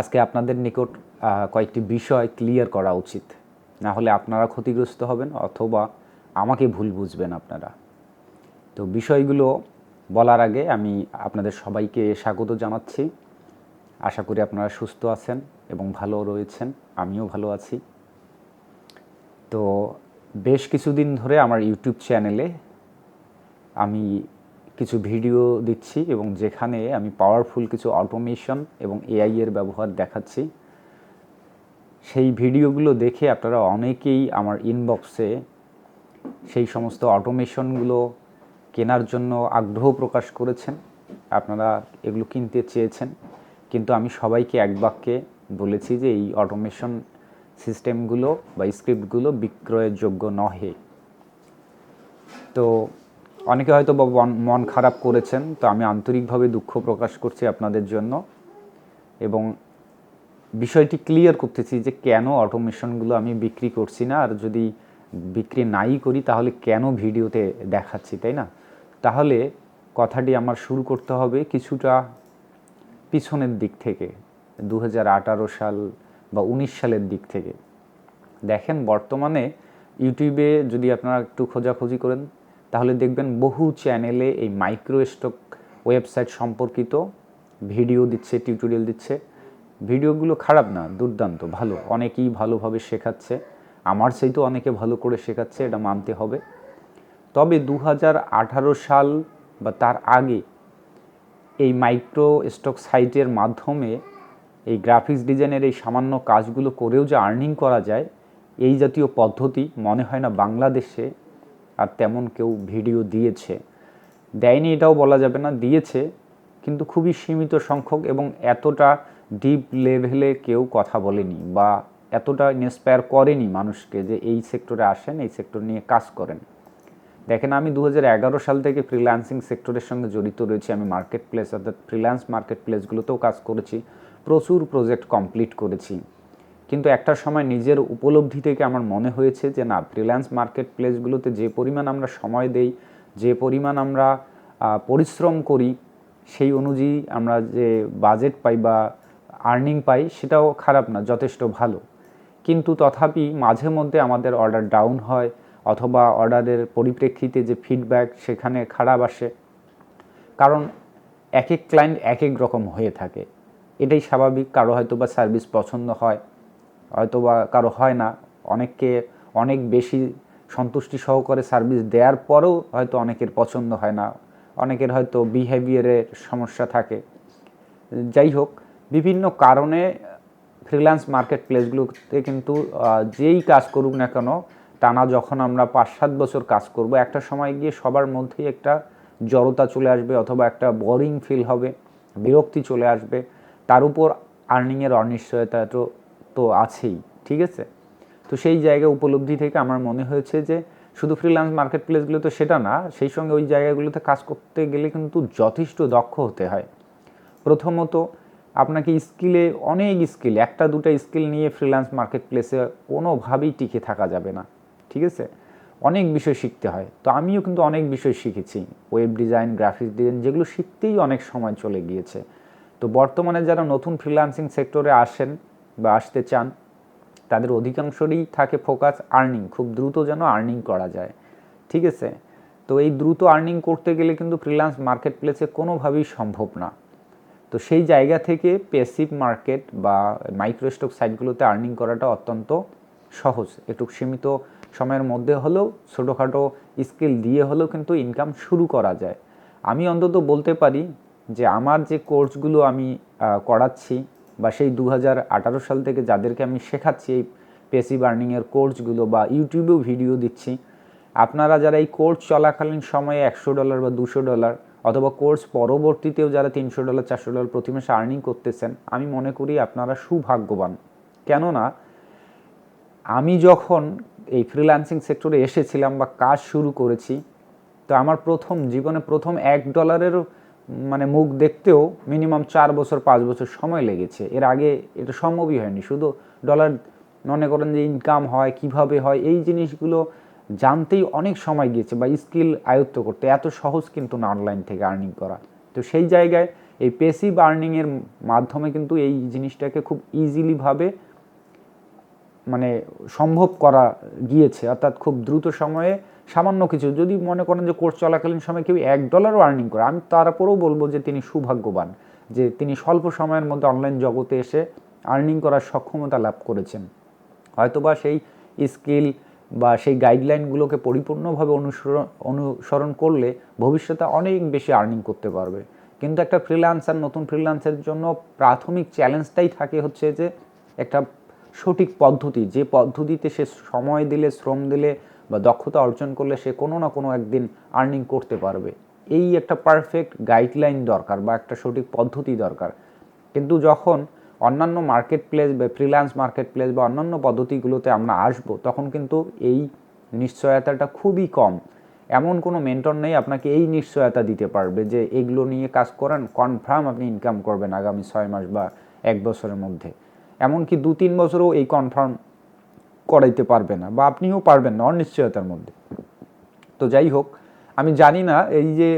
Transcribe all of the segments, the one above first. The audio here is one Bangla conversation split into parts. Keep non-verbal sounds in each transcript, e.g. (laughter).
আজকে আপনাদের নিকট কয়েকটি বিষয় ক্লিয়ার করা উচিত। না হলে আপনারা ক্ষতিগ্রস্ত হবেন অথবা আমাকে ভুল বুঝবেন আপনারা। তো বিষয়গুলো বলার আগে আমি আপনাদের সবাইকে স্বাগত জানাচ্ছি। আশা করি আপনারা সুস্থ আছেন এবং ভালো রয়েছেন। আমিও ভালো আছি। তো বেশ কিছুদিন ধরে আমার ইউটিউব চ্যানেলে আমি কিছু ভিডিও দিচ্ছি এবং যেখানে আমি পাওয়ারফুল কিছু অটোমেশন এবং এআই এর ব্যবহার দেখাচ্ছি। সেই ভিডিওগুলো দেখে আপনারা অনেকেই আমার ইনবক্সে সেই সমস্ত অটোমেশনগুলো কেনার জন্য আগ্রহ প্রকাশ করেছেন। আপনারা এগুলো কিনতে চেয়েছেন। কিন্তু আমি সবাইকে এক বাক্যে বলেছি যে এই অটোমেশন সিস্টেমগুলো বা স্ক্রিপ্টগুলো বিক্রয়ের যোগ্য নহে। তো অনেকে হয়তো বা মন- খারাপ করেছেন, তো আমি আন্তরিকভাবে দুঃখ প্রকাশ করছি আপনাদের জন্য এবং বিষয়টি ক্লিয়ার করতেছি যে কেন অটোমেশনগুলো আমি বিক্রি করছি না, আর যদি বিক্রি নাই করি তাহলে কেন ভিডিওতে দেখাচ্ছি, তাই না? তাহলে কথাটি আমার শুরু করতে হবে কিছুটা পিছনের দিক থেকে দু হাজার আঠারো সাল বা উনিশ সালের দিক থেকে। দেখেন, বর্তমানে ইউটিউবে যদি আপনারা একটু খোঁজাখুঁজি করেন তাহলে দেখবেন বহু চ্যানেলে এই মাইক্রো স্টক ওয়েবসাইট সম্পর্কিত ভিডিও দিচ্ছে, টিউটোরিয়াল দিচ্ছে। ভিডিওগুলো খারাপ না, দুর্দান্ত, ভালো। অনেকেই ভালোভাবে শেখাচ্ছে। আমার সেই তো অনেকে ভালো করে শেখাচ্ছে, এটা মানতে হবে। তবে দু হাজার আঠারো সাল বা তার আগে এই মাইক্রো স্টক সাইটের মাধ্যমে এই গ্রাফিক্স ডিজাইনের এই সামান্য কাজগুলো করেও যে আর্নিং করা যায়, এই জাতীয় পদ্ধতি মনে হয় না বাংলাদেশে আর তেমন কেউ ভিডিও দিয়েছে। দেয়নি এটাও বলা যাবে না, দিয়েছে, কিন্তু খুবই সীমিত সংখ্যক এবং এতটা ডিপ লেভেলে কেউ কথা বলেনি বা এতটা ইন্সপায়ার করেনি মানুষকে যে এই সেক্টরে আসেন, এই সেক্টর নিয়ে কাজ করেন। দেখেন, আমি দু হাজার এগারো সাল থেকে ফ্রিল্যান্সিং সেক্টরের সঙ্গে জড়িত রয়েছি। আমি মার্কেট প্লেস অর্থাৎ ফ্রিল্যান্স মার্কেট প্লেসগুলোতেও কাজ করেছি। প্রচুর প্রজেক্ট কমপ্লিট করেছি। কিন্তু একটা সময় নিজের উপলব্ধি থেকে আমার মনে হয়েছে যে না ফ্রিল্যান্স মার্কেট প্লেসগুলোতে যে পরিমাণ আমরা সময় দেই, যে পরিমাণ আমরা পরিশ্রম করি, সেই অনুযায়ী আমরা যে বাজেট পাই বা আর্নিং পাই, সেটাও খারাপ না, যথেষ্ট ভালো। কিন্তু তথাপি মাঝে মধ্যে আমাদের অর্ডার ডাউন হয় অথবা অর্ডারের পরিপ্রেক্ষিতে যে ফিডব্যাক সেখানে খারাপ আসে। কারণ এক এক ক্লায়েন্ট এক এক রকম হয়ে থাকে। এটাই স্বাভাবিক, কারও হয়তো বা সার্ভিস পছন্দ হয় হয়তো বা কারও হয় না। অনেককে অনেক বেশি সন্তুষ্টি সহকারে সার্ভিস দেওয়ার পরেও হয়তো অনেকের পছন্দ হয় না। অনেকের হয়তো বিহেভিয়ারের সমস্যা থাকে। যাই হোক, বিভিন্ন কারণে ফ্রিল্যান্স মার্কেট প্লেসগুলোতে কিন্তু যেই কাজ করুক না কেন, টানা যখন আমরা পাঁচ সাত বছর কাজ করব, একটা সময় গিয়ে সবার মধ্যেই একটা জড়তা চলে আসবে অথবা একটা বোরিং ফিল হবে, বিরক্তি চলে আসবে। তার উপর আর্নিংয়ের অনিশ্চয়তা তো তো আছেই, ঠিক আছে? তো সেই জায়গা উপলব্ধি থেকে আমার মনে হয়েছে যে শুধু ফ্রিল্যান্স মার্কেট প্লেসগুলো তো সেটা না, সেই সঙ্গে ওই জায়গাগুলোতে কাজ করতে গেলে কিন্তু যথেষ্ট দক্ষ হতে হয়। প্রথমত, আপনাকে স্কিলে অনেক স্কিল একটা দুটো স্কিল নিয়ে ফ্রিল্যান্স মার্কেট প্লেসে কোনোভাবেই টিকে থাকা যাবে না, ঠিক আছে? অনেক বিষয় শিখতে হয়। তো আমিও কিন্তু অনেক বিষয় শিখেছি ওয়েব ডিজাইন গ্রাফিক্স ডিজাইন যেগুলো শিখতেই অনেক সময় চলে গিয়েছে। তো বর্তমানে যারা নতুন ফ্রিল্যান্সিং সেক্টরে আসেন বা আসতে চান, তাদের অধিকাংশরই থাকে ফোকাস আর্নিং খুব দ্রুত যেন আর্নিং করা যায়। ঠিক আছে? তো এই দ্রুত আর্নিং করতে গেলে কিন্তু ফ্রিল্যান্স মার্কেট প্লেসে কোনোভাবেই সম্ভব না। তো সেই জায়গা থেকে পেসিভ মার্কেট বা মাইক্রোস্টক সাইটগুলোতে আর্নিং করাটা অত্যন্ত সহজ। একটু সীমিত সময়ের মধ্যে হলেও, ছোটোখাটো স্কিল দিয়ে হলেও কিন্তু ইনকাম শুরু করা যায়। আমি অন্তত বলতে পারি যে, আমার যে কোর্সগুলো আমি করাচ্ছি বা সেই দু হাজার আঠারো সাল থেকে যাদেরকে আমি শেখাচ্ছি এই পেসি বার্নিংয়ের কোর্সগুলো বা ইউটিউবেও ভিডিও দিচ্ছি, আপনারা যারা এই কোর্স চলাকালীন সময়ে একশো ডলার বা দুশো ডলার অথবা কোর্স পরবর্তীতেও যারা তিনশো ডলার চারশো ডলার প্রতি মাসে আর্নিং করতেছেন, আমি মনে করি আপনারা সুভাগ্যবান। কেননা, আমি যখন এই ফ্রিল্যান্সিং সেক্টরে এসেছিলাম বা কাজ শুরু করেছি, তো আমার প্রথম, জীবনে প্রথম এক ডলারেরও মানে মুখ দেখতেও মিনিমাম চার বছর, পাঁচ বছর সময় লেগেছে। এর আগে এটা সম্ভবই হয়নি। শুধু ডলার মনে করেন যে ইনকাম হয়, কীভাবে হয়, এই জিনিসগুলো জানতেই অনেক সময় গিয়েছে বা স্কিল আয়ত্ত করতে। এত সহজ কিন্তু না অনলাইন থেকে আর্নিং করা। তো সেই জায়গায় এই পেসিভ আর্নিংয়ের মাধ্যমে কিন্তু এই জিনিসটাকে খুব ইজিলিভাবে মানে সম্ভব করা গিয়েছে। অর্থাৎ খুব দ্রুত সময়ে সামান্য কিছু। যদি মনে করেন যে কোর্স চলাকালীন সময় কেউ এক ডলারও আর্নিং করে, আমি তারপরেও বলব যে তিনি সৌভাগ্যবান যে তিনি স্বল্প সময়ের মধ্যে অনলাইন জগতে এসে আর্নিং করার সক্ষমতা লাভ করেছেন। হয়তোবা সেই স্কিল বা সেই গাইডলাইনগুলোকে পরিপূর্ণভাবে অনুসরণ অনুসরণ করলে ভবিষ্যতে অনেক বেশি আর্নিং করতে পারবে। কিন্তু একটা ফ্রিল্যান্সার নতুন ফ্রিল্যান্সের জন্য প্রাথমিক চ্যালেঞ্জটাই থাকে হচ্ছে যে একটা সঠিক পদ্ধতি। যে পদ্ধতিতে সে সময় দিলে, শ্রম দিলে বা দক্ষতা অর্জন করলে সে কোনো না কোনো একদিন আর্নিং করতে পারবে। এই একটা পারফেক্ট গাইডলাইন দরকার বা একটা সঠিক পদ্ধতি দরকার। কিন্তু যখন অন্যান্য মার্কেট প্লেস বা ফ্রিল্যান্স মার্কেট প্লেস বা অন্যান্য পদ্ধতিগুলোতে আমরা আসব, তখন কিন্তু এই নিশ্চয়তাটা খুবই কম। এমন কোনো মেন্টর নেই আপনাকে এই নিশ্চয়তা দিতে পারবে যে এগুলো নিয়ে কাজ করেন কনফার্ম আপনি ইনকাম করবেন আগামী ছয় মাস বা এক বছরের মধ্যে। এমনকি দু তিন বছরও এই কনফার্ম করাইতে পারবে না বা আপনিও পারবেন না অনিশ্চয়তার মধ্যে। তো যাই হোক, আমি জানি না এই যে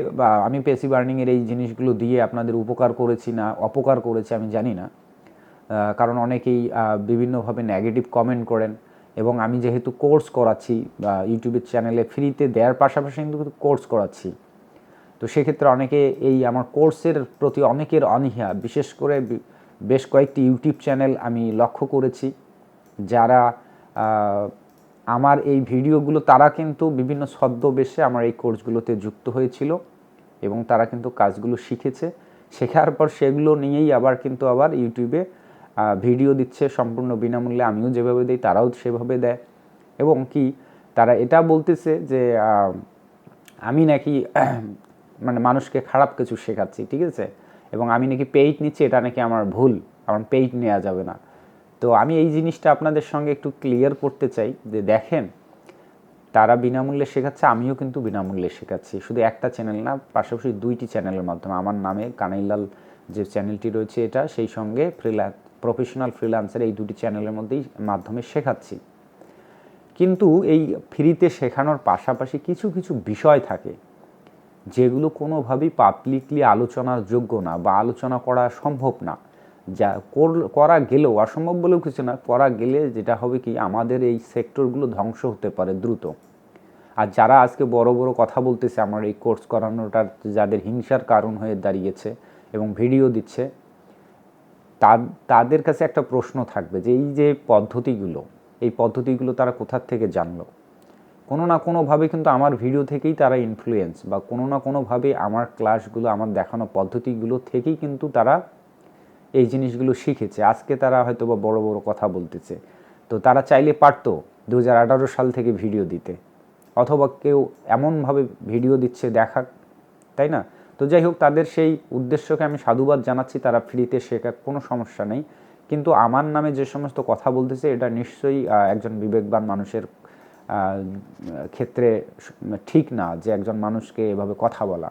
আমি পেসি বার্নিংয়ের এই জিনিসগুলো দিয়ে আপনাদের উপকার করেছি না, অপকার করেছি আমি জানি না। কারণ অনেকেই বিভিন্নভাবে নেগেটিভ কমেন্ট করেন এবং আমি যেহেতু কোর্স করাচ্ছি, বা ইউটিউবের চ্যানেলে ফ্রিতে দেওয়ার পাশাপাশি কিন্তু কোর্স করাচ্ছি। তো সেক্ষেত্রে অনেকে এই আমার কোর্সের প্রতি অনেকের অনীহা, বিশেষ করে বেশ কয়েকটি ইউটিউব চ্যানেল আমি লক্ষ্য করেছি, যারা আমার এই ভিডিওগুলো তারা কিন্তু বিভিন্ন ছদ্মবেশে আমার এই কোর্সগুলোতে যুক্ত হয়েছিল এবং তারা কিন্তু কাজগুলো শিখেছে। শেখার পর সেগুলো নিয়েই আবার কিন্তু আবার ইউটিউবে ভিডিও দিচ্ছে সম্পূর্ণ বিনামূল্যে। আমিও যেভাবে দিই, তারাও সেভাবে দেয়। এবং কি, তারা এটা বলতেছে যে আমি নাকি (clears throat) মানে মানুষকে খারাপ কিছু শেখাচ্ছি, ঠিক আছে? এবং আমি নাকি পেইট নিচ্ছি, এটা নাকি আমার ভুল, আমার পেইট নেওয়া যাবে না। তো আমি এই জিনিসটা আপনাদের সঙ্গে একটু ক্লিয়ার করতে চাই যে দেখেন, তারা বিনামূল্যে শেখাচ্ছে, আমিও কিন্তু বিনামূল্যে শেখাচ্ছি। শুধু একটা চ্যানেল না, পাশাপাশি দুইটি চ্যানেলের মাধ্যমে। আমার নামে কানাইলাল যে চ্যানেলটি রয়েছে এটা, সেই সঙ্গে ফ্রিলা প্রফেশনাল ফ্রিলান্সের এই দুটি চ্যানেলের মধ্যেই মাধ্যমে শেখাচ্ছি। কিন্তু এই ফ্রিতে শেখানোর পাশাপাশি কিছু কিছু বিষয় থাকে, যেগুলো কোনোভাবেই পাবলিকলি আলোচনার যোগ্য না বা আলোচনা করা সম্ভব না। যা করা গেলেও, অসম্ভব বলেও কিছু না, করা গেলে যেটা হবে কি, আমাদের এই সেক্টরগুলো ধ্বংস হতে পারে দ্রুত। আর যারা আজকে বড় বড় কথা বলতেছে, আমার এই কোর্স করানোটার যাদের হিংসার কারণ হয়ে দাঁড়িয়েছে এবং ভিডিও দিচ্ছে তাদের কাছে একটা প্রশ্ন থাকবে যে, এই যে পদ্ধতিগুলো, এই পদ্ধতিগুলো তারা কোথার থেকে জানলো? কোনো না কোনোভাবে কিন্তু আমার ভিডিও থেকেই তারা ইনফ্লুয়েন্স বা কোনো না কোনোভাবে আমার ক্লাসগুলো আমার দেখানো পদ্ধতিগুলো থেকেই কিন্তু তারা এই জিনিসগুলো শিখেছে। আজকে তারা হয়তো বা বড় বড় কথা বলতেছে। তো তারা চাইলে পারতো দু হাজার আঠারো সাল থেকে ভিডিও দিতে। অথবা কেউ এমনভাবে ভিডিও দিচ্ছে দেখাক, তাই না? তো যাই হোক, তাদের সেই উদ্দেশ্যকে আমি সাধুবাদ জানাচ্ছি, তারা ফ্রিতে শেখা কোনো সমস্যা নেই। কিন্তু আমার নামে যে সমস্ত কথা বলতেছে, এটা নিশ্চয়ই একজন বিবেকবান মানুষের ক্ষেত্রে ঠিক না যে একজন মানুষকে এভাবে কথা বলা।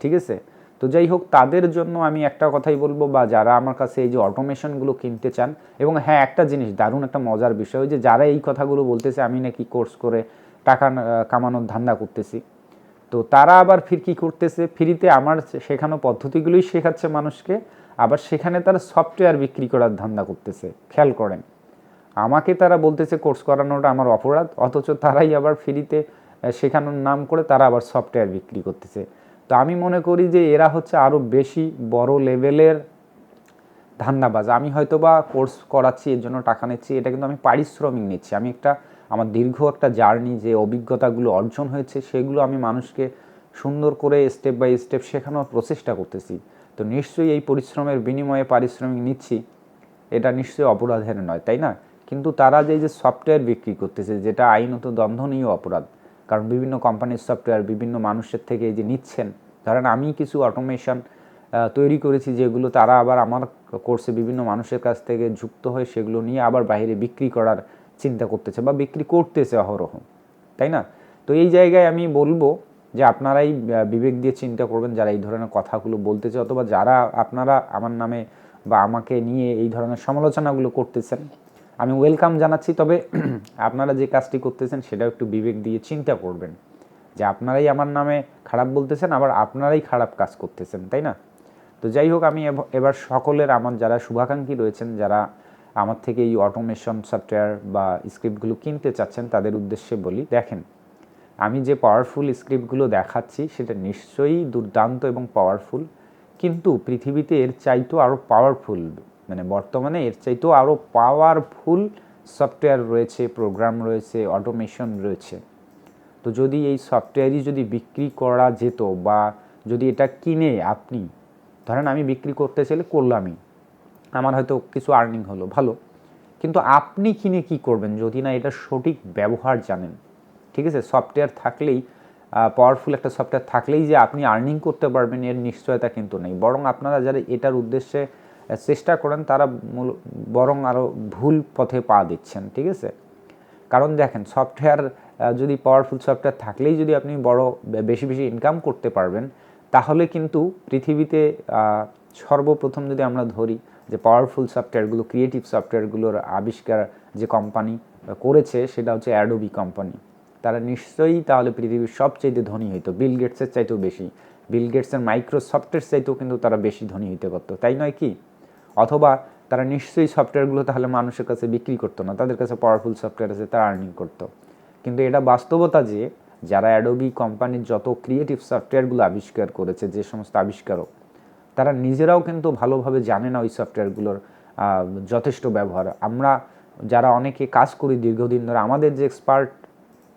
ঠিক আছে? তো যাই হোক, তাদের জন্য আমি একটা কথাই বলব বা যারা আমার কাছে এই যে অটোমেশনগুলো কিনতে চান, এবং হ্যাঁ একটা জিনিস, দারুণ একটা মজার বিষয় যে যারা এই কথাগুলো বলতেছে, আমি নাকি কোর্স করে টাকা কামানোর ধান্দা করতেছি। তো তারা আবার ফির কী করতেছে? ফ্রিতে আমার শেখানো পদ্ধতিগুলোই শেখাচ্ছে মানুষকে, আবার সেখানে তারা সফটওয়্যার বিক্রি করার ধান্দা করতেছে। খেয়াল করেন, আমাকে তারা বলতেছে কোর্স করানোটা আমার অপরাধ, অথচ তারাই আবার ফ্রিতে শেখানোর নাম করে তারা আবার সফটওয়্যার বিক্রি করতেছে। তো আমি মনে করি যে এরা হচ্ছে আরও বেশি বড় লেভেলের ধান্দাবাজ। আমি হয়তো বা কোর্স করাচ্ছি, এর জন্য টাকা নিচ্ছি, এটা কিন্তু আমি পারিশ্রমিক নিচ্ছি। আমি একটা, আমার দীর্ঘ একটা জার্নি, যে অভিজ্ঞতাগুলো অর্জন হয়েছে, সেগুলো আমি মানুষকে সুন্দর করে স্টেপ বাই স্টেপ শেখানোর প্রচেষ্টা করতেছি। তো নিশ্চয়ই এই পরিশ্রমের বিনিময়ে পারিশ্রমিক নিচ্ছি, এটা নিশ্চয়ই অপরাধের নয়, তাই না? কিন্তু তারা যে যে সফটওয়্যার বিক্রি করতেছে, যেটা আইনত দ্বন্দ্বনীয় অপরাধ কারণ বিভিন্ন কোম্পানির সফটওয়্যার বিভিন্ন মানুষের থেকে এই যে নিচ্ছেন। ধরেন আমি কিছু অটোমেশন তৈরি করেছি যেগুলো তারা আবার আমার কোর্সে বিভিন্ন মানুষের কাছ থেকে যুক্ত হয়ে সেগুলো নিয়ে আবার বাইরে বিক্রি করার চিন্তা করতেছে বা বিক্রি করতেছে অহরহ, তাই না? তো এই জায়গায় আমি বলব যে আপনারাই বিবেক দিয়ে চিন্তা করবেন যারা এই ধরনের কথাগুলো বলতেছে অথবা যারা আপনারা আমার নামে বা আমাকে নিয়ে এই ধরনের সমালোচনাগুলো করতেছেন আমি ওয়েলকাম জানাচ্ছি, তবে (clears throat) আপনারা যে কাজটি করতেছেন সেটাও একটু বিবেক দিয়ে চিন্তা করবেন। যে আপনারাই আমার নামে খারাপ বলতেছেন, আবার আপনারাই খারাপ কাজ করতেছেন, তাই না? তো যাই হোক, আমি এবার সকলের আমার যারা শুভাকাঙ্ক্ষী রয়েছেন, যারা আমার থেকে এই অটোমেশন সফটওয়্যার বা স্ক্রিপ্টগুলো কিনতে চাচ্ছেন, তাদের উদ্দেশ্যে বলি, দেখেন, আমি যে পাওয়ারফুল স্ক্রিপ্টগুলো দেখাচ্ছি, সেটা নিশ্চয়ই দুর্দান্ত এবং পাওয়ারফুল কিন্তু পৃথিবীতে এর চাইতেও আরও পাওয়ারফুল মানে বর্তমানে এর চাইতেও আরও পাওয়ারফুল সফটওয়্যার রয়েছে প্রোগ্রাম রয়েছে অটোমেশন রয়েছে। তো যদি এই সফটওয়্যারই যদি বিক্রি করা যেত বা যদি এটা কিনে আপনি, ধরেন আমি বিক্রি করতে চাইলে করলামই, আমার হয়তো কিছু আর্নিং হলো, ভালো। কিন্তু আপনি কিনে কি করবেন যদি না এটা সঠিক ব্যবহার জানেন? ঠিক আছে? সফটওয়্যার থাকলেই পাওয়ারফুল একটা সফটওয়্যার থাকলেই যে আপনি আর্নিং করতে পারবেন, এর নিশ্চয়তা কিন্তু নেই। বরং আপনারা যারা এটার উদ্দেশ্যে চেষ্টা করেন, তারা বরং আরও ভুল পথে পা দিচ্ছেন, ঠিক আছে? কারণ দেখেন, সফটওয়্যার যদি পাওয়ারফুল সফটওয়্যার থাকলেই যদি আপনি বড় বেশি বেশি ইনকাম করতে পারবেন, তাহলে কিন্তু পৃথিবীতে সর্বপ্রথম যদি আমরা ধরি যে পাওয়ারফুল সফটওয়্যারগুলো ক্রিয়েটিভ সফটওয়্যারগুলোর আবিষ্কার যে কোম্পানি করেছে, সেটা হচ্ছে অ্যাডোবি কোম্পানি তারা নিশ্চয়ই তাহলে পৃথিবীর সবচেয়ে ধনী হইতো। বিল গেটসের চাইতেও বেশি। বিল গেটসের মাইক্রোসফটের চাইতেও কিন্তু তারা বেশি ধনী হইতে পারতো। তাই নয় কি? অথবা তারা নিশ্চয়ই সফটওয়্যারগুলো তাহলে মানুষের কাছে বিক্রি করতো না, তাদের কাছে পাওয়ারফুল সফটওয়্যার আছে, তারা আর্নিং করতো। কিন্তু এটা বাস্তবতা যে, যারা অ্যাডোবি কোম্পানির যত ক্রিয়েটিভ সফটওয়্যারগুলো আবিষ্কার করেছে, যে সমস্ত আবিষ্কারক, তারা নিজেরাও কিন্তু ভালোভাবে জানে না ওই সফটওয়্যারগুলোর যথেষ্ট ব্যবহার। আমরা যারা অনেকে কাজ করি দীর্ঘদিন ধরে, আমাদের যে এক্সপার্ট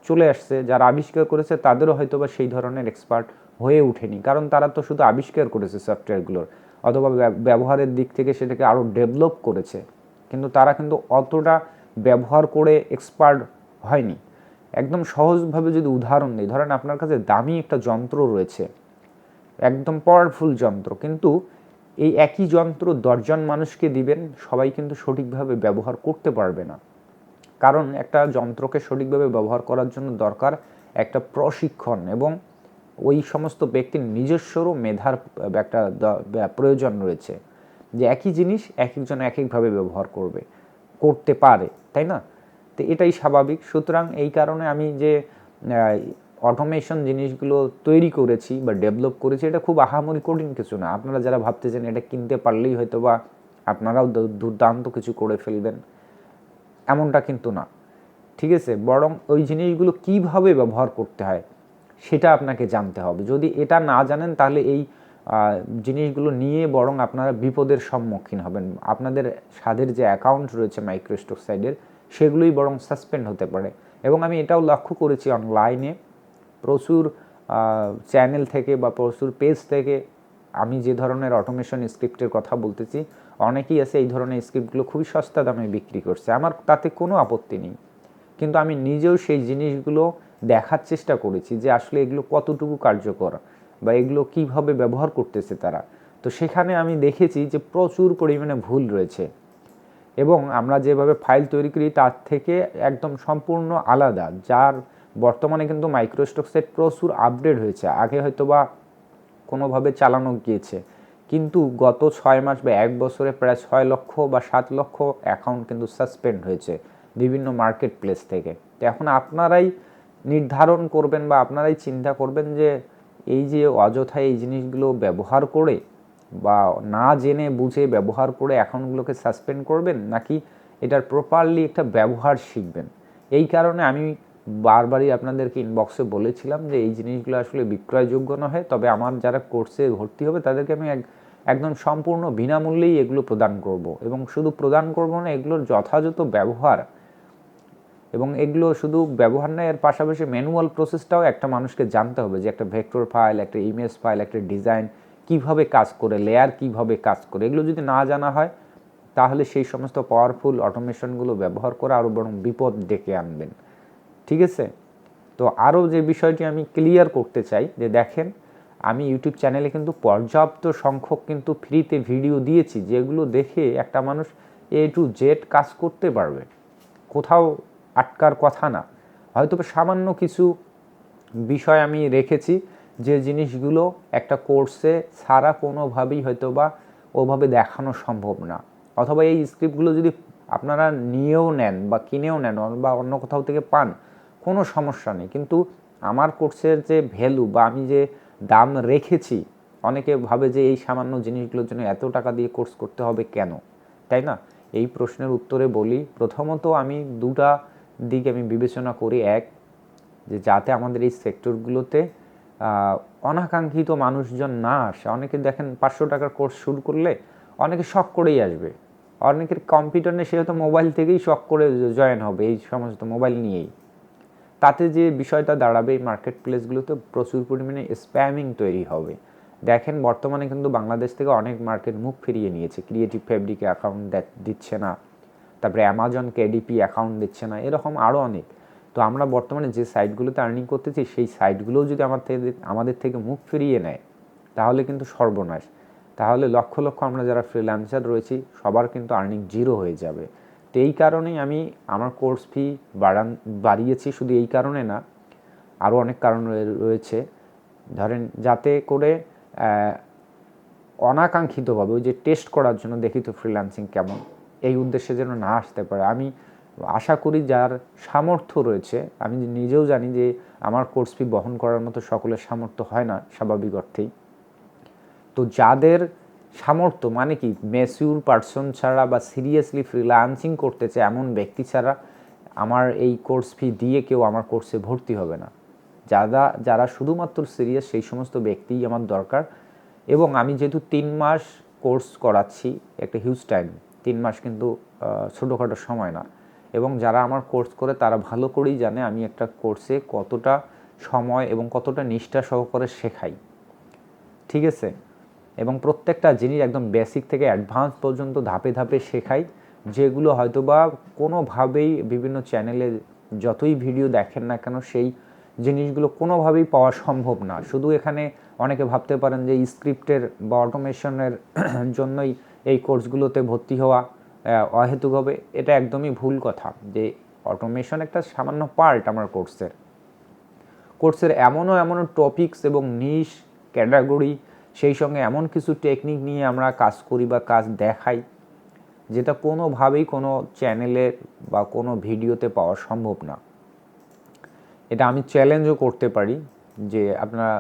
চলে আসছে, যারা আবিষ্কার করেছে, তাদেরও হয়তো বা সেই ধরনের এক্সপার্ট হয়ে ওঠেনি। কারণ তারা তো শুধু আবিষ্কার করেছে সফটওয়্যারগুলোর অথবা ব্যবহারের দিক থেকে সেটাকে আরও ডেভেলপ করেছে। কিন্তু তারা কিন্তু অতটা ব্যবহার করে এক্সপার্ট হয়নি। একদম সহজভাবে যদি উদাহরণ দিই, ধরেন আপনার কাছে দামি একটা যন্ত্র রয়েছে, একদম পাওয়ারফুল যন্ত্র, কিন্তু এই একই যন্ত্র দশজন মানুষকে দিবেন, সবাই কিন্তু সঠিকভাবে ব্যবহার করতে পারবে না। কারণ একটা যন্ত্রকে সঠিকভাবে ব্যবহার করার জন্য দরকার একটা প্রশিক্ষণ এবং ওই সমস্ত ব্যক্তির নিজস্বরও মেধার একটা প্রয়োজন রয়েছে যে একই জিনিস এক একজন এক একভাবে ব্যবহার করবে, করতে পারে, তাই না? তো এটাই স্বাভাবিক। সুতরাং এই কারণে আমি যে অটোমেশন জিনিসগুলো তৈরি করেছি বা ডেভেলপ করেছি, এটা খুব আহামরি কঠিন কিছু না। আপনারা যারা ভাবতেছেন এটা কিনতে পারলেই হয়তো বা আপনারাও দুর্দান্ত কিছু করে ফেলবেন, এমনটা কিন্তু না। ঠিক আছে? বরং ওই জিনিসগুলো কীভাবে ব্যবহার করতে হয় সেটা আপনাকে জানতে হবে। যদি এটা না জানেন, তাহলে এই জিনিসগুলো নিয়ে বরং আপনারা বিপদের সম্মুখীন হবেন। আপনাদের স্বাদের যে অ্যাকাউন্ট রয়েছে মাইক্রোস্টক সাইডের সেগুলোই বরং সাসপেন্ড হতে পারে। এবং আমি এটাও লক্ষ্য করেছি অনলাইনে, প্রচুর চ্যানেল থেকে বা প্রচুর পেজ থেকে আমি যে ধরনের অটোমেশন স্ক্রিপ্টের কথা বলতেছি, অনেকেই আছে এই ধরনের স্ক্রিপ্টগুলো খুবই সস্তা দামে বিক্রি করছে। আমার তাতে কোনো আপত্তি নেই। কিন্তু আমি নিজেও সেই জিনিসগুলো দেখার চেষ্টা করেছি যে আসলে এগুলো কতটুকু কার্যকর বা এগুলো কীভাবে ব্যবহার করতেছে তারা। তো সেখানে আমি দেখেছি যে প্রচুর পরিমাণে ভুল রয়েছে এবং আমরা যেভাবে ফাইল তৈরি করি তার থেকে একদম সম্পূর্ণ আলাদা, যার বর্তমানে কিন্তু মাইক্রোস্টক সেট প্রচুর আপডেট হয়েছে। আগে হয়তো বা কোনোভাবে চালানো গিয়েছে, কিন্তু গত ছয় মাস বা এক বছরে প্রায় ছয় লক্ষ বা সাত লক্ষ অ্যাকাউন্ট কিন্তু সাসপেন্ড হয়েছে বিভিন্ন মার্কেট প্লেস থেকে। তো এখন আপনারাই নির্ধারণ করবেন বা আপনারাই চিন্তা করবেন যে এই যে অযথায় এই জিনিসগুলো ব্যবহার করে বা না জেনে বুঝে ব্যবহার করে অ্যাকাউন্টগুলোকে সাসপেন্ড করবেন নাকি এটার প্রপারলি একটা ব্যবহার শিখবেন? এই কারণে আমি বারবারই আপনাদেরকে ইনবক্সে বলেছিলাম যে এই জিনিসগুলো আসলে বিক্রয়যোগ্য নয় তবে আমার যারা কোর্সে ভর্তি হবে তাদেরকে আমি এক, একদম সম্পূর্ণ বিনামূল্যেই এগুলো প্রদান করব। এবং শুধু প্রদান করব না, এগুলোর যথাযথ ব্যবহার এবং এগুলো শুধু ব্যবহার নয়, এর পাশাপাশি ম্যানুয়াল প্রসেসটাও একটা মানুষকে জানতে হবে যে একটা ভেক্টর ফাইল একটা ইমেজ ফাইল একটা ডিজাইন কীভাবে কাজ করে লেয়ার কীভাবে কাজ করে, এগুলো যদি না জানা হয়, তাহলে সেই সমস্ত পাওয়ারফুল অটোমেশনগুলো ব্যবহার করে আরও বরং বিপদ ডেকে আনবেন। ঠিক আছে? তো আরও যে বিষয়টি আমি ক্লিয়ার করতে চাই, যে দেখেন, আমি ইউটিউব চ্যানেলে কিন্তু পর্যাপ্ত সংখ্যক কিন্তু ফ্রিতে ভিডিও দিয়েছি, যেগুলো দেখে একটা মানুষ এ টু জেড কাজ করতে পারবে। কোথাও আটকার কথা না। হয়তো সামান্য কিছু বিষয় আমি রেখেছি যে জিনিসগুলো একটা কোর্সে ছাড়া কোনোভাবেই হয়তো বা ওভাবে দেখানো সম্ভব না। অথবা এই স্ক্রিপ্টগুলো যদি আপনারা নিয়েও নেন বা কিনেও নেন বা অন্য কোথাও থেকে পান, কোনো সমস্যা নেই। কিন্তু আমার কোর্সের যে ভ্যালু বা আমি যে দাম রেখেছি, অনেকে ভাবে যে এই সামান্য জিনিসগুলোর জন্য এত টাকা দিয়ে কোর্স করতে হবে কেন? তাই না? এই প্রশ্নের উত্তরে বলি, প্রথমত আমি দুটা দিক আমি বিবেচনা করি এক, যে যাতে আমাদের এই সেক্টরগুলোতে অনাকাঙ্ক্ষিত মানুষজন না আসে। অনেকে দেখেন পাঁচশো টাকার কোর্স শুরু করলে অনেকে শখ করেই আসবে। অনেকের কম্পিউটার নেই সে হয়তো মোবাইল থেকেই শখ করে জয়েন হবে এই সমস্ত মোবাইল নিয়েই। তাতে যে বিষয়টা দাঁড়াবে এই মার্কেট প্লেসগুলোতে প্রচুর পরিমাণে স্প্যামিং তৈরি হবে। দেখেন বর্তমানে কিন্তু বাংলাদেশ থেকে অনেক মার্কেট মুখ ফিরিয়ে নিয়েছে। ক্রিয়েটিভ ফ্যাব্রিকে অ্যাকাউন্ট দিচ্ছে না। তারপরে অ্যামাজন কেডিপি অ্যাকাউন্ট দিচ্ছে না, এরকম আরও অনেক। তো আমরা বর্তমানে যে সাইটগুলোতে আর্নিং করতেছি, সেই সাইটগুলোও যদি আমার থেকে, আমাদের থেকে মুখ ফিরিয়ে নেয়, তাহলে কিন্তু সর্বনাশ। তাহলে লক্ষ লক্ষ আমরা যারা ফ্রিল্যান্সার রয়েছি, সবার কিন্তু আর্নিং জিরো হয়ে যাবে। তো এই কারণেই আমি আমার কোর্স ফি বাড়ান, বাড়িয়েছি শুধু এই কারণে না আরও অনেক কারণ রয়ে- রয়েছে। ধরেন যাতে করে অনাকাঙ্ক্ষিতভাবে ওই যে টেস্ট করার জন্য দেখি তো ফ্রিল্যান্সিং কেমন। এই উদ্দেশ্যে যেন না আসতে পারে। আমি আশা করি যার সামর্থ্য রয়েছে, আমি নিজেও জানি যে আমার কোর্স ফি বহন করার মতো সকলের সামর্থ্য হয় না, স্বাভাবিক অর্থেই। তো যাদের সামর্থ্য মানে কি? মেসিউর পার্সন ছাড়া বা সিরিয়াসলি ফ্রিল্যান্সিং করতে চায় এমন ব্যক্তি ছাড়া আমার এই কোর্স ফি দিয়ে কেউ আমার কোর্সে ভর্তি হবে না। যারা যারা শুধুমাত্র সিরিয়াস সেই সমস্ত ব্যক্তিই আমার দরকার। এবং আমি যেহেতু তিন মাস কোর্স করাচ্ছি, একটা হিউজ টাইম তিন মাস কিন্তু ছোটোখাটো সময় না। এবং যারা আমার কোর্স করে, তারা ভালো করেই জানে আমি একটা কোর্সে কতটা সময় এবং কতটা নিষ্ঠা সহকারে শেখাই। ঠিক আছে? এবং প্রত্যেকটা জিনিস একদম বেসিক থেকে অ্যাডভান্স পর্যন্ত ধাপে ধাপে শেখাই, যেগুলো হয়তোবা কোনোভাবেই বিভিন্ন চ্যানেলে যতই ভিডিও দেখেন না কেন, সেই জিনিসগুলো কোনোভাবেই পাওয়া সম্ভব না। শুধু এখানে অনেকে ভাবতে পারেন যে স্ক্রিপ্টের বা অটোমেশনের (clears throat) জন্যই এই কোর্সগুলোতে ভর্তি হওয়া অহেতুক হবে। এটা একদমই ভুল কথা যে অটোমেশন একটা সামান্য পার্ট আমার কোর্সের কোর্সের এমনও এমনও টপিকস এবং নিশ ক্যাটাগরি সেই সঙ্গে এমন কিছু টেকনিক নিয়ে আমরা কাজ করি বা কাজ দেখাই, যেটা কোনোভাবেই কোনো চ্যানেলে বা কোনো ভিডিওতে পাওয়া সম্ভব না। এটা আমি চ্যালেঞ্জও করতে পারি যে আপনারা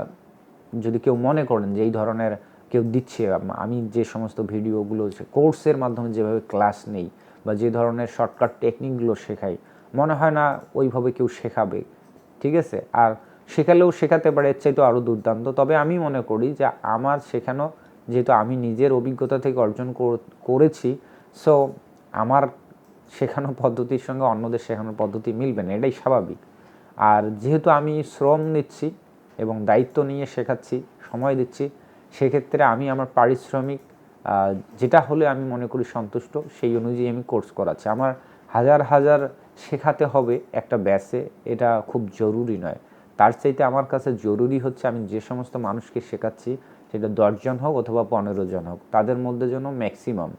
যদি কেউ মনে করেন যে এই ধরনের কেউ দিচ্ছে, আমি যে সমস্ত ভিডিওগুলো কোর্সের মাধ্যমে যেভাবে ক্লাস নেই বা যে ধরনের শর্টকাট টেকনিকগুলো শেখাই, মনে হয় না ওইভাবে কেউ শেখাবে, ঠিক আছে? আর শেখালেও শেখাতে পারে, এর চাইতে আরও দুর্দান্ত। তবে আমি মনে করি যে আমার শেখানো, যেহেতু আমি নিজের অভিজ্ঞতা থেকে অর্জন কর- করেছি সো আমার শেখানো পদ্ধতির সঙ্গে অন্যদের শেখানোর পদ্ধতি মিলবে না, এটাই স্বাভাবিক। আর যেহেতু আমি শ্রম নিচ্ছি এবং দায়িত্ব নিয়ে শেখাচ্ছি, সময় দিচ্ছি সেক্ষেত্রে আমি আমার পারিশ্রমিক যেটা হলে আমি মনে করি সন্তুষ্ট, সেই অনুযায়ী আমি কোর্স করাচ্ছি। আমার হাজার হাজার শেখাতে হবে একটা ব্যাসে এটা খুব জরুরি নয়। তার চাইতে আমার কাছে জরুরি হচ্ছে আমি যে সমস্ত মানুষকে শেখাচ্ছি, সেটা দশজন হোক অথবা পনেরো জন হোক, তাদের মধ্যে যেন ম্যাক্সিমাম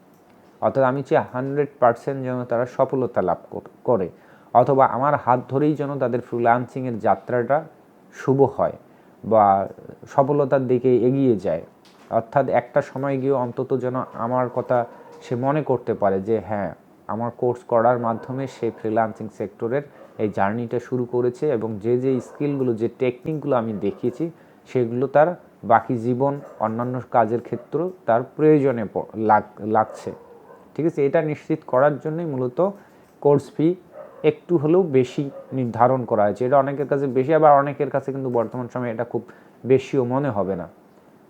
অর্থাৎ আমি চাই হান্ড্রেড পার্সেন্ট যেন তারা সফলতা লাভ করে অথবা আমার হাত ধরেই যেন তাদের ফ্রিলান্সিংয়ের যাত্রাটা শুভ হয়। বা সফলতার দিকে এগিয়ে যায়। অর্থাৎ একটা সময় গিয়ে অন্তত যেন আমার কথা সে মনে করতে পারে যে হ্যাঁ আমার কোর্স করার মাধ্যমে সে ফ্রিলান্সিং সেক্টরের এই জার্নিটা শুরু করেছে এবং যে যে স্কিলগুলো যে টেকনিকগুলো আমি দেখিয়েছি, সেগুলো তার বাকি জীবন, অন্যান্য কাজের ক্ষেত্রেও তার প্রয়োজনে লাগ- লাগছে। ঠিক আছে? এটা নিশ্চিত করার জন্যই মূলত কোর্স ফি একটু হলেও বেশি নির্ধারণ করা হয়েছে। এটা অনেকের কাছে বেশি, আবার অনেকের কাছে কিন্তু বর্তমান সময়ে এটা খুব বেশিও মনে হবে না।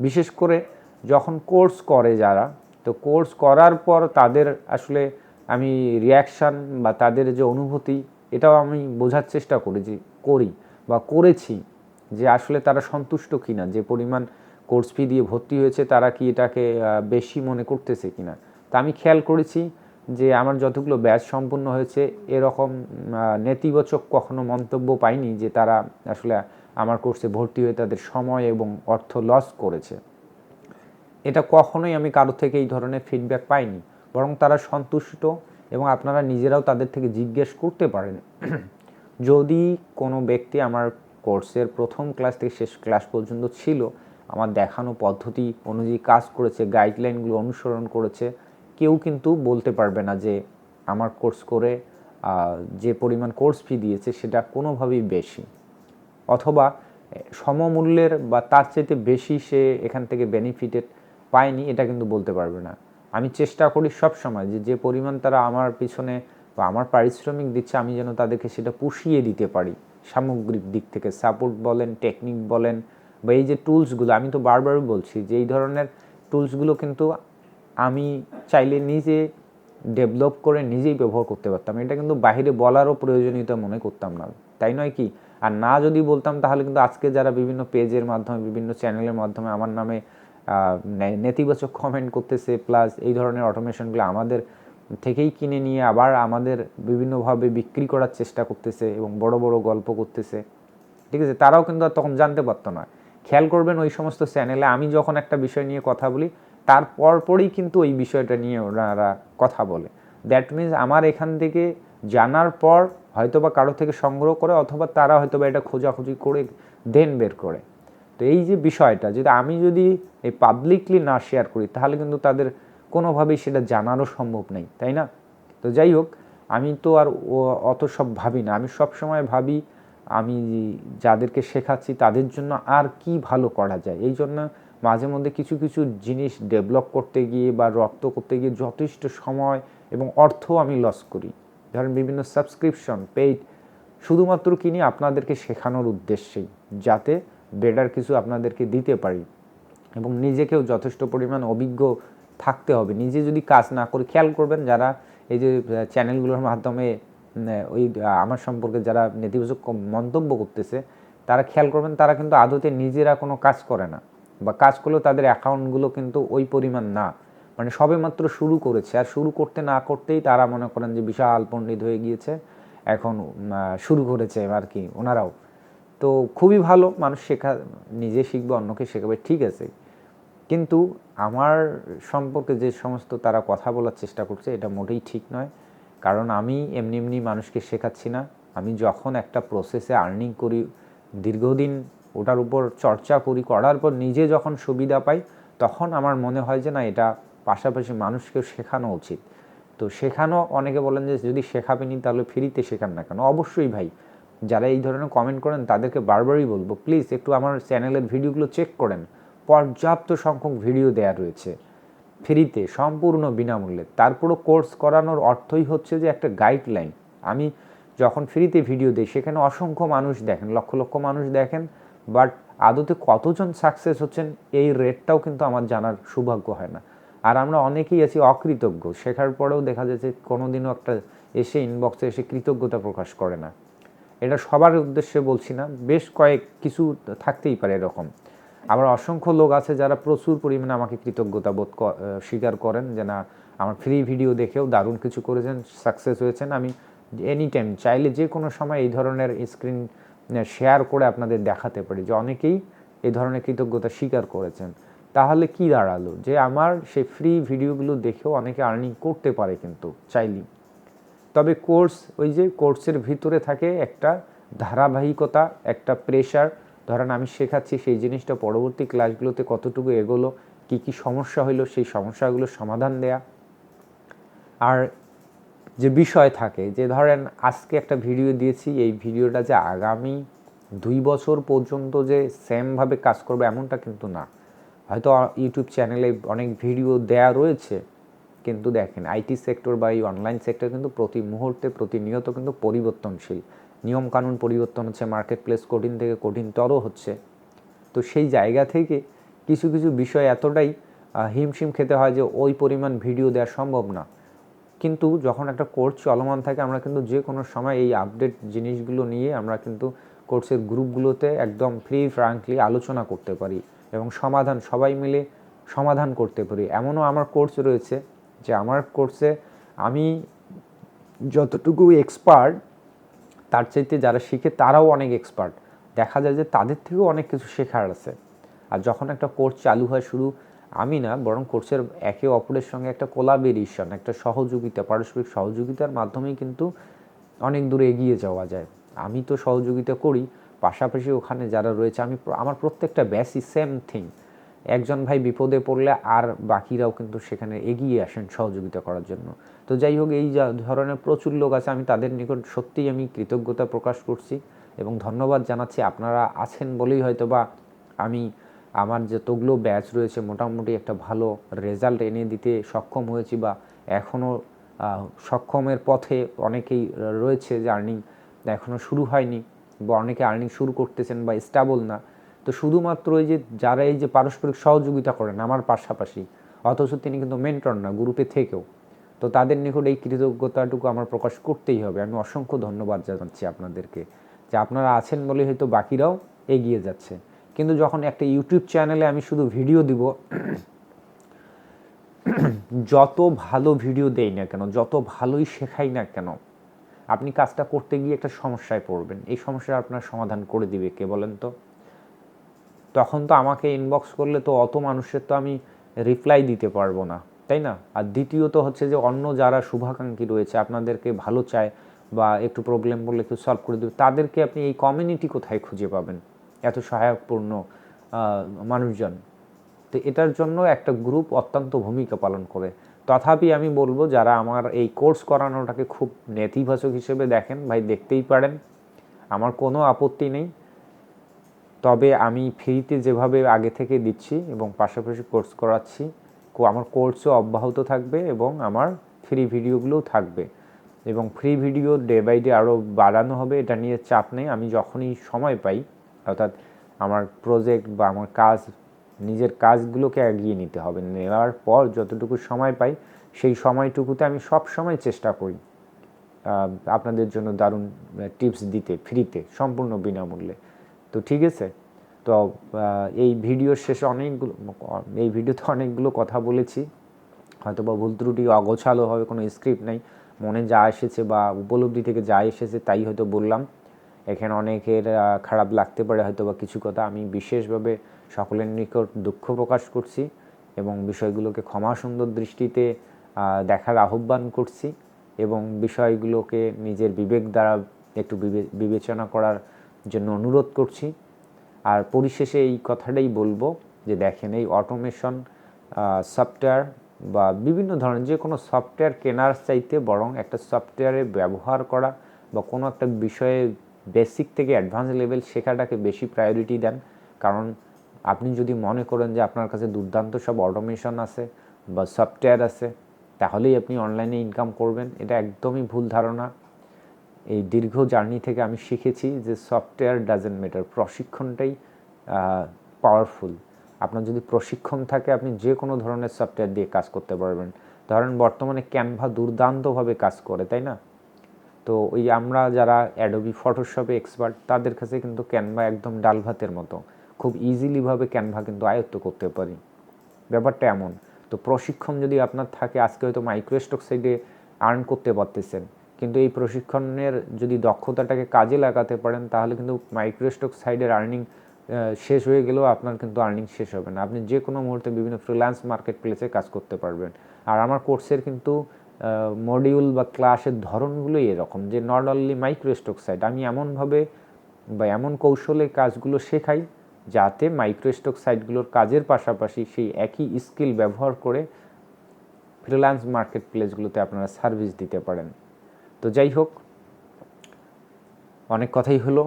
বিশেষ করে যখন কোর্স করে যারা, তো কোর্স করার পর তাদের আসলে আমি রিয়াকশান বা তাদের যে অনুভূতি, এটাও আমি বোঝার চেষ্টা করি যে করি বা করেছি যে আসলে তারা সন্তুষ্ট কিনা, যে পরিমাণ কোর্স ফি দিয়ে ভর্তি হয়েছে, তারা কি এটাকে বেশি মনে করতেছে কিনা। তা আমি খেয়াল করেছি যে আমার যতগুলো ব্যাচ সম্পূর্ণ হয়েছে, এরকম নেতিবাচক কখনো মন্তব্য পাইনি যে তারা আসলে আমার কোর্সে ভর্তি হয়ে তাদের সময় এবং অর্থ লস করেছে। এটা কখনোই আমি কারও থেকে এই ধরনের ফিডব্যাক পাইনি। বরং তারা সন্তুষ্ট এবং আপনারা নিজেরাও তাদের থেকে জিজ্ঞেস করতে পারেন। (clears throat) যদি কোনো ব্যক্তি আমার কোর্সের প্রথম ক্লাস থেকে শেষ ক্লাস পর্যন্ত ছিল, আমার দেখানো পদ্ধতি অনুযায়ী কাজ করেছে গাইডলাইনগুলো অনুসরণ করেছে কেউ কিন্তু বলতে পারবে না যে আমার কোর্স করে যে পরিমাণ কোর্স ফি দিয়েছে সেটা কোনোভাবেই বেশি। অথবা সমমূল্যের বা তার চাইতে বেশি সে এখান থেকে বেনিফিটেড পায়নি, এটা কিন্তু বলতে পারবে না। আমি চেষ্টা করি সব সময় যে যে পরিমাণ তারা আমার পিছনে বা আমার পারিশ্রমিক দিচ্ছে, আমি যেন তাদেরকে সেটা পুষিয়ে দিতে পারি। সামগ্রিক দিক থেকে সাপোর্ট বলেন টেকনিক বলেন, বা এই যে টুলসগুলো আমি তো বারবার বলছি যে, এই ধরনের টুলসগুলো কিন্তু আমি চাইলে নিজে ডেভেলপ করে নিজেই ব্যবহার করতে পারতাম। এটা কিন্তু বাইরে বলারও প্রয়োজনীয়তা মনে করতাম না। তাই নয় কি? আর না যদি বলতাম, তাহলে কিন্তু আজকে যারা বিভিন্ন পেজের মাধ্যমে, বিভিন্ন চ্যানেলের মাধ্যমে আমার নামে নেতিবাচক কমেন্ট করতেছে প্লাস এই ধরনের অটোমেশনগুলো আমাদের থেকেই কিনে নিয়ে আবার আমাদের বিভিন্নভাবে বিক্রি করার চেষ্টা করতেছে এবং বড় বড় গল্প করতেছে। ঠিক আছে? তারাও কিন্তু আর তখন জানতে পারতো না। খেয়াল করবেন ওই সমস্ত চ্যানেলে আমি যখন একটা বিষয় নিয়ে কথা বলি তার পরপরই কিন্তু ওই বিষয়টা নিয়ে ওনারা কথা বলে। দ্যাট মিন্স আমার এখান থেকে জানার পর হয়তো বা কারও থেকে সংগ্রহ করে অথবা তারা হয়তো বা এটা খোঁজাখুঁজি করে দেন বের করে। তো এই যে বিষয়টা, যদি আমি যদি এই পাবলিকলি না শেয়ার করি, তাহলে কিন্তু তাদের কোনোভাবেই সেটা জানারও সম্ভব নেই, তাই না? তো যাই হোক, আমি তো আর অত সব ভাবি না। আমি সব সময় ভাবি, আমি যাদেরকে শেখাচ্ছি তাদের জন্য আর কি ভালো করা যায়। এই জন্য মাঝে মধ্যে কিছু কিছু জিনিস ডেভেলপ করতে গিয়ে বা রপ্ত করতে গিয়ে যথেষ্ট সময় এবং অর্থ আমি লস করি। ধরেন বিভিন্ন সাবস্ক্রিপশন পেইড শুধুমাত্র কিনি আপনাদেরকে শেখানোর উদ্দেশ্যেই, যাতে বেটার কিছু আপনাদেরকে দিতে পারি এবং নিজেকেও যথেষ্ট পরিমাণ অভিজ্ঞ থাকতে হবে। নিজে যদি কাজ না করে, খেয়াল করবেন যারা এই যে চ্যানেলগুলোর মাধ্যমে ওই আমার সম্পর্কে যারা নেতিবাচক মন্তব্য করতেছে, তারা খেয়াল করবেন তারা কিন্তু আদতে নিজেরা কোনো কাজ করে না। বা কাজ করলেও তাদের অ্যাকাউন্টগুলো কিন্তু ওই পরিমাণ না। মানে সবে মাত্র শুরু করেছে। আর শুরু করতে না করতেই তারা মনে করেন যে বিশাল পণ্ডিত হয়ে গিয়েছে। এখন শুরু করেছে আর কি ওনারাও। তো খুবই ভালো, মানুষ শেখা, নিজে শিখবে, অন্যকে শেখাবে, ঠিক আছে। কিন্তু আমার সম্পর্কে যে সমস্ত তারা কথা বলার চেষ্টা করছে, এটা মোটেই ঠিক নয়। কারণ আমি এমনি এমনি মানুষকে শেখাচ্ছি না। আমি যখন একটা প্রসেসে আর্নিং করি, দীর্ঘদিন ওটার উপর চর্চা করি, করার পর নিজে যখন সুবিধা পাই, তখন আমার মনে হয় যে না, এটা পাশাপাশি মানুষকে শেখানো উচিত। তো শেখানো, অনেকে বলেন যে যদি শেখাবেনি তাহলে ফ্রিতে শেখান না কেন? অবশ্যই ভাই, যারা এই ধরনের কমেন্ট করেন তাদেরকে বারবারই বলব প্লিজ একটু আমার চ্যানেলের ভিডিওগুলো চেক করেন। পর্যাপ্ত সংখ্যক ভিডিও দেয়া রয়েছে, ফ্রিতে, সম্পূর্ণ বিনামূল্যে। তারপরও কোর্স করানোর অর্থই হচ্ছে যে একটা গাইডলাইন আমি যখন ফ্রিতে ভিডিও দিই, সেখানে অসংখ্য মানুষ দেখেন, লক্ষ লক্ষ মানুষ দেখেন বাট আদতে কতজন সাকসেস হচ্ছেন, এই রেটটাও কিন্তু আমার জানার সৌভাগ্য হয় না। আর আমরা অনেকেই আছি অকৃতজ্ঞ। শেখার পরেও দেখা যাচ্ছে কোনো দিনও একটা এসে ইনবক্সে এসে কৃতজ্ঞতা প্রকাশ করে না। এটা সবার উদ্দেশ্যে বলছি না, বেশ কয়েক কিছু থাকতেই পারে এরকম। আবার অসংখ্য লোক আছে যারা প্রচুর পরিমাণে আমাকে কৃতজ্ঞতা বোধ স্বীকার করেন যে না, আমার ফ্রি ভিডিও দেখেও দারুণ কিছু করেছেন সাকসেস হয়েছেন। আমি এনি টাইম চাইলে যে কোনো সময় এই ধরনের স্ক্রিন শেয়ার করে আপনাদের দেখাতে পারি যে অনেকেই এই ধরনের কৃতজ্ঞতা স্বীকার করেছেন। তাহলে কি দাঁড়াল? যে আমার সেই ফ্রি ভিডিওগুলো দেখেও অনেকে আর্নিং করতে পারে কিন্তু চাইলেই। তবে কোর্স ওই যে কোর্সের ভিতরে থাকে একটা ধারাবাহিকতা, একটা প্রেশার ধরেন আমি শেখাচ্ছি সেই জিনিসটা পরবর্তী ক্লাসগুলোতে কতটুকু এগোলো, কী কী সমস্যা হইল, সেই সমস্যাগুলোর সমাধান দেয়া। আর যে বিষয় থাকে, যে ধরেন আজকে একটা ভিডিও দিয়েছি, এই ভিডিওটা যে আগামী দুই বছর পর্যন্ত যে সেমভাবে কাজ করবে এমনটা কিন্তু না। হয়তো ইউটিউব চ্যানেলে অনেক ভিডিও দেয়া রয়েছে, কিন্তু দেখেন আইটি সেক্টর বা এই অনলাইন সেক্টর কিন্তু প্রতি মুহূর্তে প্রতিনিয়ত কিন্তু পরিবর্তনশীল। নিয়মকানুন পরিবর্তন হচ্ছে মার্কেট প্লেস কঠিন থেকে কঠিনতর হচ্ছে। তো সেই জায়গা থেকে কিছু কিছু বিষয় এতটাই হিমশিম খেতে হয় যে ওই পরিমাণ ভিডিও দেওয়া সম্ভব না। কিন্তু যখন একটা কোর্স চলমান থাকে, আমরা কিন্তু যে কোনো সময় এই আপডেট জিনিসগুলো নিয়ে আমরা কিন্তু কোর্সের গ্রুপগুলোতে একদম ফ্রি ফ্রাঙ্কলি আলোচনা করতে পারি এবং সমাধান, সবাই মিলে সমাধান করতে পারি। এমনও আমার কোর্স রয়েছে যে আমার কোর্সে আমি যতটুকু এক্সপার্ট তার চাইতে যারা শিখে তারাও অনেক এক্সপার্ট দেখা যায় যে তাদের থেকেও অনেক কিছু শেখার আছে। আর যখন একটা কোর্স চালু হয় শুধু আমি না, বরং কোর্সের একে অপরের সঙ্গে একটা কোলাবেরিয়েশন একটা সহযোগিতা, পারস্পরিক সহযোগিতার মাধ্যমেই কিন্তু অনেক দূরে এগিয়ে যাওয়া যায়। আমি তো সহযোগিতা করি, পাশাপাশি ওখানে যারা রয়েছে, আমি আমার প্রত্যেকটা ব্যাসই সেম থিং একজন ভাই বিপদে পড়লে আর বাকিরাও কিন্তু সেখানে এগিয়ে আসেন সহযোগিতা করার জন্য। তো যাই হোক, এই যা, ধরনের প্রচুর লোক আছে, আমি তাদের নিকট সত্যিই আমি কৃতজ্ঞতা প্রকাশ করছি এবং ধন্যবাদ জানাচ্ছি। আপনারা আছেন বলেই হয়তো বা আমি আমার যতগুলো ব্যাচ রয়েছে, মোটামুটি একটা ভালো রেজাল্ট এনে দিতে সক্ষম হয়েছি বা এখনও সক্ষমের পথে অনেকেই রয়েছে যে আর্নিং এখনও শুরু হয়নি বা অনেকে আর্নিং শুরু করতেছেন বা স্টেবল না। তো শুধুমাত্র এই যে যারা এই যে পারস্পরিক সহযোগিতা করেন আমার পাশাপাশি, অথচ তিনি কিন্তু মেন্টর না গ্রুপে থেকেও, তো তাদের নিকট এই কৃতজ্ঞতাটুকু আমার প্রকাশ করতেই হবে। আমি অসংখ্য ধন্যবাদ জানাচ্ছি আপনাদেরকে। যে আপনারা আছেন বলে হয়তো বাকিরাও এগিয়ে যাচ্ছে। কিন্তু যখন একটা ইউটিউব চ্যানেলে আমি শুধু ভিডিও দিব, যত ভালো ভিডিও দেই না কেন, যত ভালোই শেখাই না কেন, আপনি কাজটা করতে গিয়ে একটা সমস্যায় পড়বেন। এই সমস্যার আপনার সমাধান করে দিবে কে বলেন তো? তখন তো আমাকে ইনবক্স করলে তো অত মানুষের তো আমি রিপ্লাই দিতে পারব না, তাই না? আর দ্বিতীয়ত হচ্ছে যে অন্য যারা শুভাকাঙ্ক্ষী রয়েছে, আপনাদেরকে ভালো চায় বা একটু প্রবলেম বললে একটু সলভ করে দেবে, তাদেরকে আপনি এই কমিউনিটি কোথায় খুঁজে পাবেন? এত সহায়কপূর্ণ মানুষজন। তো এটার জন্য একটা গ্রুপ অত্যন্ত ভূমিকা পালন করে। তথাপি আমি বলব, যারা আমার এই কোর্স করানোটাকে খুব নেতিবাচক হিসেবে দেখেন, ভাই দেখতেই পারেন, আমার কোনো আপত্তি নেই। তবে আমি ফ্রিতে যেভাবে আগে থেকে দিচ্ছি এবং পাশাপাশি কোর্স করাচ্ছি আমার কোর্সও অব্যাহত থাকবে এবং আমার ফ্রি ভিডিওগুলোও থাকবে। এবং free video day by day আরও বাড়ানো হবে, এটা নিয়ে চাপ নেই। আমি যখনই সময় পাই অর্থাৎ আমার প্রজেক্ট বা আমার কাজ, নিজের কাজগুলোকে এগিয়ে নিতে হবে। নেওয়ার পর যতটুকু সময় পাই, সেই সময়টুকুতে আমি সব সময় চেষ্টা করি আপনাদের জন্য দারুণ টিপস দিতে ফ্রিতে সম্পূর্ণ বিনামূল্যে। তো ঠিক আছে? তো এই ভিডিওর শেষে অনেকগুলো, এই ভিডিওতে অনেকগুলো কথা বলেছি। হয়তো বা ভুল ত্রুটি অগোছালো হবে কোনো স্ক্রিপ্ট নেই। মনে যা এসেছে বা উপলব্ধি থেকে যা এসেছে তাই হয়তো বললাম। এখানে অনেকের খারাপ লাগতে পারে হয়তো বা কিছু কথা। আমি বিশেষভাবে সকলের নিকট দুঃখ প্রকাশ করছি এবং বিষয়গুলোকে ক্ষমা সুন্দর দৃষ্টিতে দেখার আহ্বান করছি এবং বিষয়গুলোকে নিজের বিবেক দ্বারা একটু বিবেচনা করার জন্য অনুরোধ করছি। আর পরিশেষে এই কথাটাই বলব যে দেখেন, এই অটোমেশন সফটওয়্যার বা বিভিন্ন ধরনের যে কোনো সফটওয়্যার কেনার চাইতে বরং একটা সফটওয়্যারে ব্যবহার করা বা কোনো একটা বিষয়ে বেসিক থেকে অ্যাডভান্স লেভেল শেখাটাকে বেশি প্রায়োরিটি দেন। কারণ আপনি যদি মনে করেন যে আপনার কাছে দুর্দান্ত সব অটোমেশন আছে বা সফটওয়্যার আছে, তাহলেই আপনি অনলাইনে ইনকাম করবেন। এটা একদমই ভুল ধারণা। এই দীর্ঘ জার্নি থেকে আমি শিখেছি যে সফটওয়্যার ডাজেন্ট ম্যাটার প্রশিক্ষণটাই পাওয়ারফুল আপনার যদি প্রশিক্ষণ থাকে, আপনি যে কোনো ধরনের সফটওয়্যার দিয়ে কাজ করতে পারবেন। ধরেন বর্তমানে ক্যানভা দুর্দান্তভাবে কাজ করে, তাই না? তো ওই আমরা যারা অ্যাডোবি ফটোশপে এক্সপার্ট তাদের কাছে কিন্তু ক্যানভা একদম ডাল ভাতের মতো। খুব ইজিলিভাবে ক্যানভা কিন্তু আয়ত্ত করতে পারি। ব্যাপারটা এমন। তো প্রশিক্ষণ যদি আপনার থাকে, আজকে হয়তো মাইক্রোস্টক সাইডে আর্ন করতে পারতেছেন। কিন্তু এই প্রশিক্ষণের যদি দক্ষতাটাকে কাজে লাগাতে পারেন, তাহলে কিন্তু মাইক্রোস্টক সাইডের আর্নিং শেষ হয়ে গেলেও আপনার কিন্তু আর্নিং শেষ হবে না। আপনি যে কোনো মুহূর্তে বিভিন্ন ফ্রিল্যান্স মার্কেট প্লেসে কাজ করতে পারবেন। আর আমার কোর্সের কিন্তু মডিউল বা ক্লাসের ধরনগুলোই এরকম, যে নট অনলি মাইক্রোস্টক সাইড আমি এমনভাবে বা এমন কৌশলে কাজগুলো শেখাই যাতে মাইক্রোস্টক সাইটগুলোর কাজের পাশাপাশি সেই একই স্কিল ব্যবহার করে ফ্রিল্যান্স মার্কেট প্লেসগুলোতে আপনারা সার্ভিস দিতে পারেন। তো যাই হোক, অনেক কথাই হলো,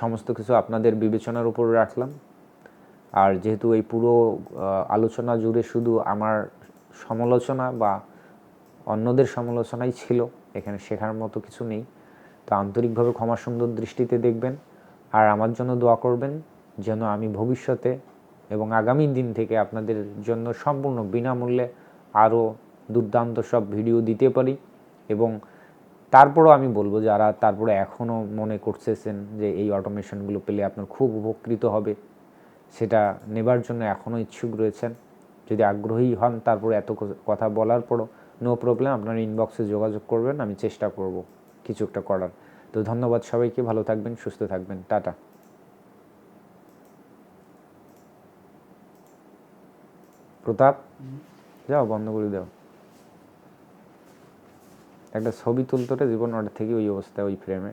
সমস্ত কিছু আপনাদের বিবেচনার উপর রাখলাম। আর যেহেতু এই পুরো আলোচনা জুড়ে শুধু আমার সমালোচনা বা অন্যদের সমালোচনাই ছিল, এখানে শেখার মতো কিছু নেই। তো আন্তরিকভাবে ক্ষমা সুন্দর দৃষ্টিতে দেখবেন আর আমার জন্য দোয়া করবেন যেন আমি ভবিষ্যতে এবং আগামী দিন থেকে আপনাদের জন্য সম্পূর্ণ বিনামূল্যে আরও দুর্দান্ত সব ভিডিও দিতে পারি এবং তারপরও আমি বলব যারা তারপরে এখনও মনে করতেছেন যে এই অটোমেশনগুলো পেলে আপনার খুব উপকৃত হবে, সেটা নেবার জন্য এখনও ইচ্ছুক রয়েছেন। যদি আগ্রহী হন তারপরে এত কথা বলার পরও নো প্রবলেম আপনার ইনবক্সে যোগাযোগ করবেন, আমি চেষ্টা করব কিছু একটা করার। তো ধন্যবাদ সবাইকে, ভালো থাকবেন, সুস্থ থাকবেন। টাটা। প্রতাপ, যাও, বন্ধ করে দাও। একটা ছবি তুলতে জীবন ওটা থেকে ওই অবস্থায়, ওই ফ্রেমে